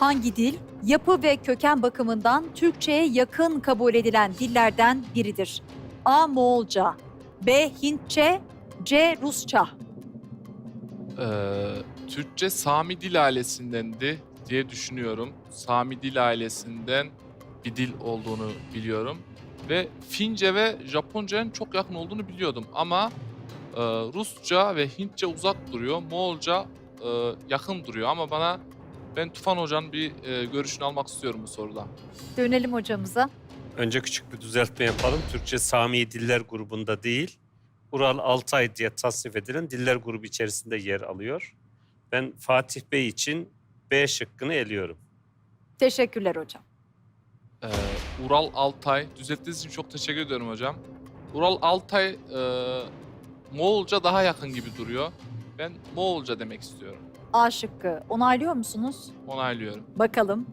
Hangi dil yapı ve köken bakımından Türkçe'ye yakın kabul edilen dillerden biridir? A. Moğolca B. Hintçe C. Rusça Ee, Türkçe Sami dil ailesindendi diye düşünüyorum. Sami dil ailesinden bir dil olduğunu biliyorum. Ve Fince ve Japonca'nın çok yakın olduğunu biliyordum. Ama e, Rusça ve Hintçe uzak duruyor. Moğolca e, yakın duruyor. Ama bana ben Tufan Hoca'nın bir e, görüşünü almak istiyorum bu soruda. Dönelim hocamıza. Önce küçük bir düzeltme yapalım. Türkçe Sami Diller grubunda değil, Ural Altay diye tasnif edilen diller grubu içerisinde yer alıyor. Ben Fatih Bey için B şıkkını eliyorum. Teşekkürler hocam. Ee, Ural Altay. Düzelttiğiniz için çok teşekkür ediyorum hocam. Ural Altay e, Moğolca daha yakın gibi duruyor. Ben Moğolca demek istiyorum. A şıkkı onaylıyor musunuz? Onaylıyorum. Bakalım.